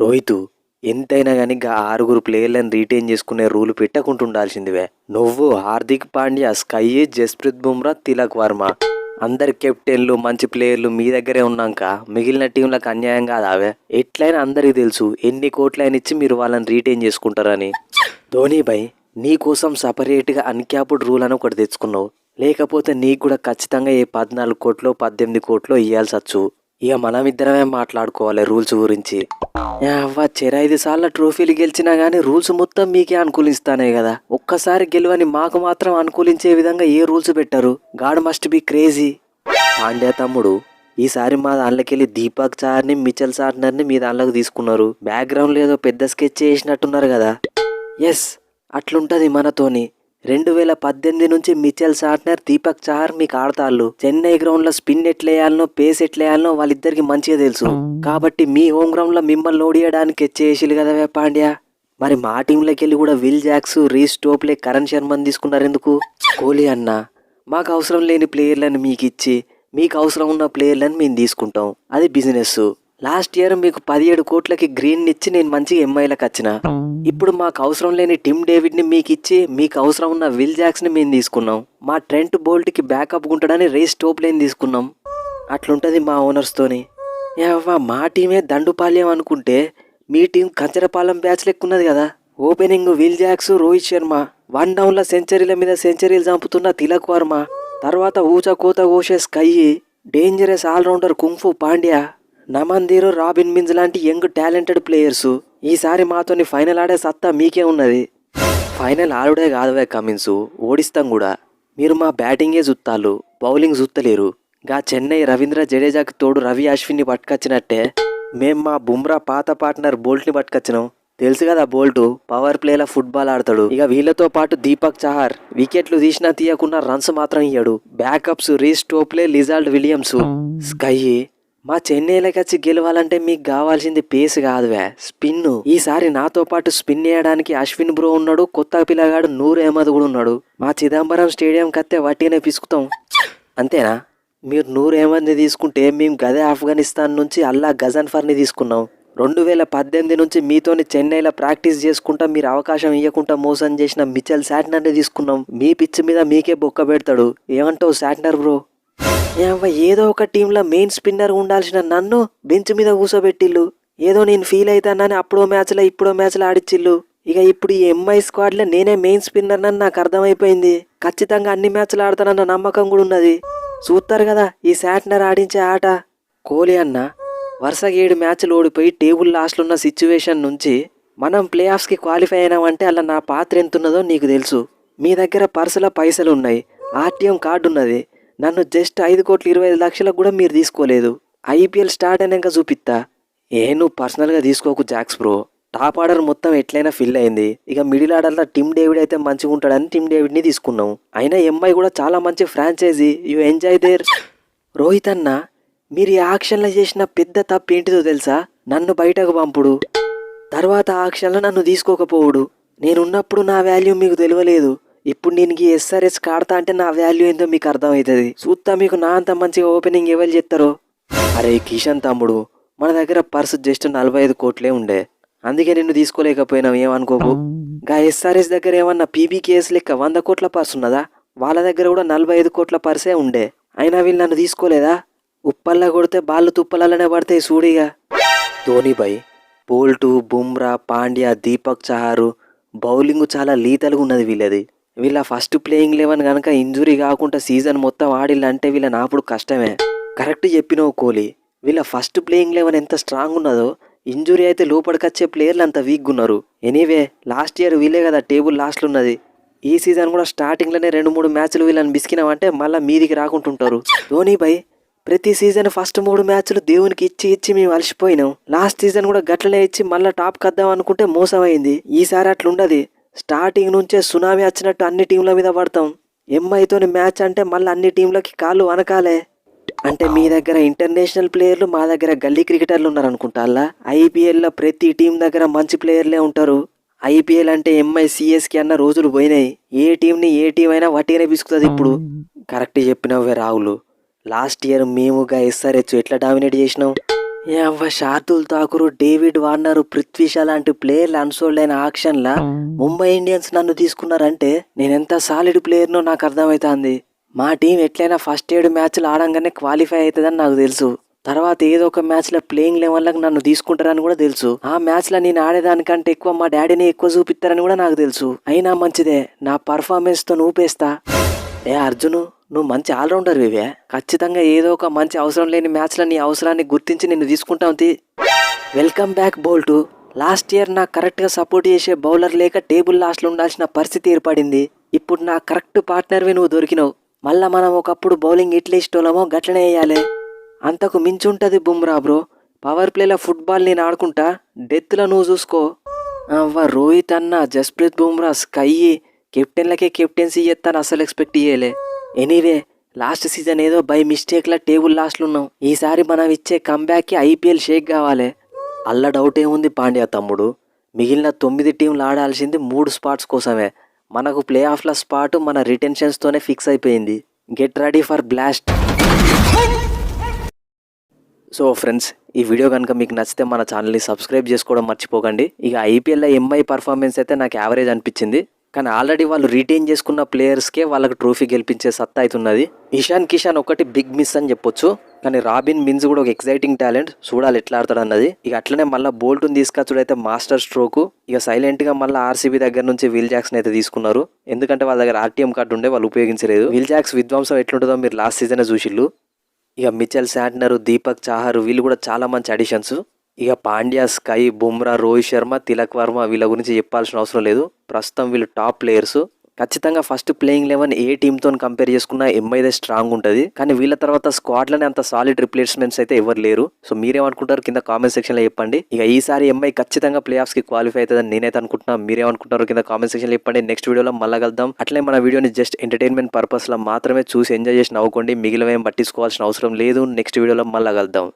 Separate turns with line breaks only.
రోహిత్ ఎంతైనా కానీ గా ఆరుగురు ప్లేయర్లను రీటైన్ చేసుకునే రూల్ పెట్టకుంటుండాల్సిందివే. నువ్వు హార్దిక్ పాండ్యా స్కై జస్ప్రీత్ బుమ్రా తిలక్ వర్మ. అందరి కెప్టెన్లు మంచి ప్లేయర్లు మీ దగ్గరే ఉన్నాక మిగిలిన టీంలకు అన్యాయం కాదావే? ఎట్లయినా అందరికీ తెలుసు ఎన్ని కోట్లైనా ఇచ్చి మీరు వాళ్ళని రీటైన్ చేసుకుంటారని. ధోని నీ కోసం సపరేట్గా అన్క్యాప్డ్ రూల్ అని ఒకటి తెచ్చుకున్నావు. లేకపోతే నీకు కూడా ఖచ్చితంగా ఏ పద్నాలుగు కోట్లు పద్దెనిమిది కోట్లు ఇవ్వాల్సి వచ్చు. ఇక మనం ఇద్దరమే మాట్లాడుకోవాలి రూల్స్ గురించి. అవ్వా అవ్వ చెరైదు సార్లు ట్రోఫీలు గెలిచినా కానీ రూల్స్ మొత్తం మీకే అనుకూలిస్తానే కదా. ఒక్కసారి గెలువని మాకు మాత్రం అనుకూలించే విధంగా ఏ రూల్స్ పెట్టరు. God must be crazy. Pandya తమ్ముడు ఈసారి మా దాంట్లోకెళ్ళి దీపక్ చార్ని మిచల్ సార్నర్ని మీ దాంట్లోకి తీసుకున్నారు. బ్యాక్గ్రౌండ్లో ఏదో పెద్ద స్కెచ్ చేసినట్టున్నారు కదా. ఎస్ అట్లుంటుంది మనతోని. రెండు వేల పద్దెనిమిది నుంచి మిచెల్ సార్నర్ దీపక్ చాహర్ మీకు ఆడతాళ్ళు. చెన్నై గ్రౌండ్లో స్పిన్ ఎట్లేయాలనో పేస్ ఎట్లేయాలనో వాళ్ళిద్దరికి మంచిగా తెలుసు. కాబట్టి మీ హోమ్ గ్రౌండ్లో మిమ్మల్ని ఓడియడానికి ఎచ్చేసిలు కదా వే పాండ్యా? మరి మా టీంలోకి వెళ్ళి కూడా Will Jacks Reece Topley Karan శర్మని తీసుకున్నారు ఎందుకు కోహ్లీ అన్న మాకు అవసరం లేని ప్లేయర్లను మీకు ఇచ్చి మీకు అవసరం ఉన్న ప్లేయర్లను మేము తీసుకుంటాం. అది బిజినెస్ లాస్ట్ ఇయర్ మీకు పదిహేడు కోట్లకి గ్రీన్ ఇచ్చి నేను మంచిగా ఎంఐలకు వచ్చిన. ఇప్పుడు మాకు అవసరం లేని టిమ్ డేవిడ్ని మీకు ఇచ్చి మీకు అవసరం ఉన్న విల్ జాక్స్ని మేము తీసుకున్నాం. మా ట్రెంట్ బోల్ట్కి బ్యాకప్ ఉంటాడని రేస్ టోప్ లేని తీసుకున్నాం. అట్లుంటది మా ఓనర్స్ తోని. మా టీమే దండుపాల్యం అనుకుంటే మీ టీం కంచరపాలెం బ్యాచ్ లెక్కున్నది కదా. Opening Will Jacks Rohit Sharma one down సెంచరీల మీద సెంచరీలు చంపుతున్న తిలక్ వర్మ. తర్వాత ఊచ కోత కోసే SKY dangerous allrounder kung fu Pandya నమందీరు robin Minz లాంటి యంగ్ టాలెంటెడ్ ప్లేయర్స్. ఈసారి మాతోని ఫైనల్ ఆడే సత్తా మీకే ఉన్నది. ఫైనల్ ఆడుడే కాదవే కమిన్స్. ఓడిస్తాం కూడా. మీరు మా బ్యాటింగే చూస్తాలు బౌలింగ్ చూస్తలేరు గా చెన్నై రవీంద్ర జడేజాకి తోడు రవి అశ్విన్ని పట్టుకొచ్చినట్టే. మేం మా బుమ్రా పాత పార్ట్నర్ బోల్ట్ని పట్టుకొచ్చినాం. తెలుసు కదా బోల్ట్? పవర్ ప్లేలా ఫుట్బాల్ ఆడతాడు. ఇక వీళ్ళతో పాటు దీపక్ చహార్. వికెట్లు తీసినా తీయకుండా రన్స్ మాత్రం ఇయ్యాడు. Backups Reece Topley Lizaad Williams. SKY మా చెన్నైలోకి వచ్చి గెలవాలంటే మీకు కావాల్సింది పేస్ కాదువే స్పిన్ ఈసారి నాతో పాటు స్పిన్ వేయడానికి అశ్విన్ బ్రో ఉన్నాడు కొత్త పిల్లగాడు నూరు అహ్మద్ కూడా ఉన్నాడు. మా చిదంబరం స్టేడియం కత్తే వట్టినే పిసుకుతాం. అంతేనా? మీరు నూరు అహ్మద్ని తీసుకుంటే మేము గదే ఆఫ్ఘనిస్తాన్ నుంచి అల్లా గజన్ఫర్ని తీసుకున్నాం. రెండు వేల పద్దెనిమిది నుంచి మీతోని చెన్నైలో ప్రాక్టీస్ చేసుకుంటా మీరు అవకాశం ఇవ్వకుండా మోసం చేసిన మిచెల్ శాట్నర్ని తీసుకున్నాం. మీ పిచ్చి మీద మీకే బొక్క పెడతాడు. ఏమంటావు శాట్నర్ బ్రో? ఏదో ఒక టీంలో మెయిన్ స్పిన్నర్ ఉండాల్సిన నన్ను బెంచ్ మీద కూసోబెట్టిల్లు ఏదో నేను ఫీల్ అవుతానని అప్పుడో మ్యాచ్లో ఇప్పుడో మ్యాచ్లో ఆడిచ్చిల్లు. ఇక ఇప్పుడు ఈ ఎంఐ స్క్వాడ్లో నేనే మెయిన్ స్పిన్నర్ అని నాకు అర్థమైపోయింది. ఖచ్చితంగా అన్ని మ్యాచ్లు ఆడతానన్న నమ్మకం కూడా ఉన్నది. చూస్తారు కదా ఈ శాట్నర్ ఆడించే ఆట. కోహ్లీ అన్న వరుసగా ఏడు మ్యాచ్లు ఓడిపోయి టేబుల్ లాస్ట్లో ఉన్న సిచ్యువేషన్ నుంచి మనం ప్లే ఆఫ్స్కి క్వాలిఫై అయినామంటే అలా నా పాత్ర ఎంత ఉన్నదో నీకు తెలుసు. మీ దగ్గర పర్సులో పైసలు ఉన్నాయి ఆర్టీఎం కార్డు ఉన్నది నన్ను జస్ట్ ఐదు కోట్ల ఇరవై ఐదు లక్షలకు కూడా మీరు తీసుకోలేదు. ఐపీఎల్ స్టార్ట్ అయినాక చూపిస్తా ఏ నువ్వు పర్సనల్గా తీసుకోకు జాక్స్ బ్రో. టాప్ ఆర్డర్ మొత్తం ఎట్లయినా ఫిల్ అయింది. ఇక మిడిల్ ఆర్డర్లో టిమ్ డేవిడ్ అయితే మంచిగా ఉంటాడని టిమ్ డేవిడ్ని తీసుకున్నాం. అయినా ఎంఐ కూడా చాలా మంచి franchise. You enjoy there. Rohit అన్న మీరు ఈ ఆక్షన్లో చేసిన పెద్ద తప్పు ఏంటిదో తెలుసా? నన్ను బయటకు పంపుడు. తర్వాత ఆక్షన్లో నన్ను తీసుకోకపోవుడు. నేనున్నప్పుడు నా వాల్యూ మీకు తెలియలేదు. ఇప్పుడు నేను ఎస్ఆర్ఎస్ కాడతా అంటే నా వాల్యూ ఏందో మీకు అర్థమవుతుంది. చూస్తా మీకు నా అంత మంచిగా ఓపెనింగ్ ఎవరు చెప్తారో? అరే కిషన్ తమ్ముడు మన దగ్గర పర్సు జస్ట్ నలభై ఐదు కోట్లే ఉండే. అందుకే నిన్ను తీసుకోలేకపోయినావు ఏమనుకోకు? గా ఎస్ఆర్ఎస్ దగ్గర ఏమన్నా పీబీకేఎస్ లెక్క వంద కోట్ల పర్సు ఉన్నదా? వాళ్ళ దగ్గర కూడా నలభై ఐదు కోట్ల పర్సే ఉండే. అయినా వీళ్ళు నన్ను తీసుకోలేదా? ఉప్పల్లా కొడితే బాళ్ళు తుప్పలనే పడతాయి సూడిగా. ధోనిపై బోల్టు బుమ్రా పాండ్యా దీపక్ చహారు బౌలింగ్ చాలా లీతలుగా ఉన్నది వీళ్ళది. వీళ్ళ ఫస్ట్ ప్లేయింగ్ లెవెన్ కనుక ఇంజురీ కాకుండా సీజన్ మొత్తం ఆడిల్లంటే వీళ్ళ నాపుడు కష్టమే. కరెక్ట్ చెప్పినావు కోహ్లీ. వీళ్ళ ఫస్ట్ ప్లేయింగ్ లెవెన్ ఎంత స్ట్రాంగ్ ఉన్నదో ఇంజురీ అయితే లోపలికొచ్చే ప్లేయర్లు అంత వీక్గా ఉన్నారు ఎనీవే లాస్ట్ ఇయర్ వీళ్ళే కదా టేబుల్ లాస్ట్లో ఉన్నది. ఈ సీజన్ కూడా స్టార్టింగ్లోనే రెండు మూడు మ్యాచ్లు వీళ్ళని బిసికినామంటే మళ్ళీ మీదికి రాకుంటుంటారు. ధోని బై ప్రతి సీజన్ ఫస్ట్ మూడు మ్యాచ్లు దేవునికి ఇచ్చి ఇచ్చి మేము అలసిపోయినాం. లాస్ట్ సీజన్ కూడా గట్లనే ఇచ్చి మళ్ళీ టాప్ కద్దాం అనుకుంటే మోసం అయింది ఈసారి అట్లుండదు. స్టార్టింగ్ నుంచే సునామీ వచ్చినట్టు అన్ని టీంల మీద పడతాం. ఎంఐతోని మ్యాచ్ అంటే మళ్ళీ అన్ని టీంలకి కాళ్ళు వనకాలే. అంటే మీ దగ్గర ఇంటర్నేషనల్ ప్లేయర్లు మా దగ్గర గల్లీ క్రికెటర్లు ఉన్నారు అనుకుంటా ఐపీఎల్లో ప్రతి టీం దగ్గర మంచి ప్లేయర్లే ఉంటారు. ఐపీఎల్ అంటే ఎంఐ సిఎస్కి అన్న రోజులు పోయినాయి. ఏ టీంని ఏ టీం అయినా వట్టిగానే పిసుకుతుంది ఇప్పుడు. Correct చెప్పినవే Rahul. Last year మేముగా SRH ఎట్లా డామినేట్ చేసినాం? ఏవ్వ శార్దుల్ ఠాకూర్ డేవిడ్ వార్నర్ పృథ్వీష లాంటి ప్లేయర్లు అన్సోల్డ్ అయిన ఆక్షన్లా ముంబై ఇండియన్స్ నన్ను తీసుకున్నారంటే నేను ఎంత సాలిడ్ ప్లేయర్నో నాకు అర్థమవుతుంది మా టీం ఎట్లయినా ఫస్ట్ ఏడు మ్యాచ్లు ఆడంగానే క్వాలిఫై అవుతుందని నాకు తెలుసు. తర్వాత ఏదో ఒక మ్యాచ్లో ప్లేయింగ్ లెవెల్లకు నన్ను తీసుకుంటారని కూడా తెలుసు. ఆ మ్యాచ్లో నేను ఆడేదానికంటే ఎక్కువ మా డాడీని ఎక్కువ చూపిస్తారని కూడా నాకు తెలుసు. అయినా మంచిదే నా పర్ఫార్మెన్స్తో నూపేస్తా. ఏ అర్జును నువ్వు మంచి ఆల్రౌండర్ వివే. ఖచ్చితంగా ఏదో ఒక మంచి అవసరం లేని మ్యాచ్లో నీ అవసరాన్ని గుర్తించి నిన్ను తీసుకుంటాం welcome back Boult. Last year నాకు కరెక్ట్గా సపోర్ట్ చేసే బౌలర్ లేక టేబుల్ లాస్ట్లో ఉండాల్సిన పరిస్థితి ఏర్పడింది. ఇప్పుడు నా కరెక్ట్ పార్ట్నర్వి నువ్వు దొరికినావు. మళ్ళా మనం ఒకప్పుడు బౌలింగ్ ఇట్లా ఇష్టోలమో గట్లనే వేయాలి. అంతకు మించి ఉంటుంది బుమ్రా బ్రో. పవర్ ప్లేలో ఫుట్బాల్ నేను ఆడుకుంటా. డెత్లో నువ్వు చూసుకో. అవ్వ రోహిత్ అన్న జస్ప్రీత్ బుమ్రా స్కై. కెప్టెన్లకే కెప్టెన్సీ చేస్తాను అసలు ఎక్స్పెక్ట్ చేయలే. ఎనీవే లాస్ట్ సీజన్ ఏదో బై మిస్టేక్లా టేబుల్ లాస్ట్లో ఉన్నాం. ఈసారి మనం ఇచ్చే కంబ్యాక్కి ఐపీఎల్ షేక్ కావాలి. అల్ల డౌట్ ఏముంది పాండ్యా తమ్ముడు? మిగిలిన తొమ్మిది టీంలు ఆడాల్సింది మూడు స్పాట్స్ కోసమే. మనకు ప్లే ఆఫ్ల స్పాట్ మన రిటెన్షన్స్తోనే ఫిక్స్ అయిపోయింది. Get ready for blast. So friends ఈ వీడియో కనుక మీకు నచ్చితే మన ఛానల్ని సబ్స్క్రైబ్ చేసుకోవడం మర్చిపోకండి. ఇక ఐపీఎల్లో ఎంఐ పర్ఫార్మెన్స్ అయితే నాకు యావరేజ్ అనిపించింది. కానీ ఆల్రెడీ వాళ్ళు రిటైన్ చేసుకున్న ప్లేయర్స్కే వాళ్ళకి ట్రోఫీ గెలిపించే సత్తా అవుతున్నది ఇషాన్ కిషాన్ ఒకటి బిగ్ మిస్ అని చెప్పొచ్చు. కానీ రాబిన్ మిన్స్ కూడా ఒక ఎక్సైటింగ్ టాలెంట్ చూడాలి ఎట్లా ఆడతాడు అన్నది. ఇక అట్లనే మళ్ళీ బోల్ట్ని తీసుకొచ్చుడైతే మాస్టర్ స్ట్రోక్ ఇక సైలెంట్గా మళ్ళీ ఆర్సీబీ దగ్గర నుంచి విల్ జాక్స్ని అయితే తీసుకున్నారు. ఎందుకంటే వాళ్ళ దగ్గర ఆర్టీఎం కార్డు ఉండే వాళ్ళు ఉపయోగించలేదు. విల్ జాక్స్ విధ్వంసం ఎట్లుంటుందో మీరు లాస్ట్ సీజనే చూసిళ్ళు. ఇక మిచెల్ శాంట్నర్ దీపక్ చాహర్ వీళ్ళు కూడా చాలా మంచి అడిషన్స్ ఇక పాండ్యా స్కై బుమ్రా రోహిత్ శర్మ తిలక్ వర్మ వీళ్ళ గురించి చెప్పాల్సిన అవసరం లేదు. ప్రస్తుతం వీళ్ళు టాప్ ప్లేయర్స్. ఖచ్చితంగా ఫస్ట్ ప్లేయింగ్ లెవెన్ ఏ టీంతో కంపేర్ చేసుకున్నా ఎంఐదే స్ట్రాంగ్ ఉంటుంది. కానీ వీళ్ళ తర్వాత స్క్వాడ్లోనే అంత సాలిడ్ రిప్లేస్మెంట్స్ అయితే ఎవరు లేరు. సో మీరేమనుకుంటారు కింద కామెంట్ సెక్షన్లో చెప్పండి. ఇక ఈసారి ఎంఐ ఖచ్చితంగా ప్లే ఆఫ్స్కి క్వాలిఫై అవుతుందని నేనైతే అనుకుంటున్నా. మీరేమనుకుంటారు కింద కామెంట్ సెక్షన్లో చెప్పండి. నెక్స్ట్ వీడియోలో మళ్ళీ కలుద్దాం. అట్లే మన వీడియోని జస్ట్ ఎంటర్టైన్మెంట్ పర్పస్లో మాత్రమే చూసి ఎంజాయ్ చేసి నవ్వుకోండి. మిగిలిన ఏం పట్టించుకోవాల్సిన అవసరం లేదు. నెక్స్ట్ వీడియోలో మళ్ళీ కలుద్దాం.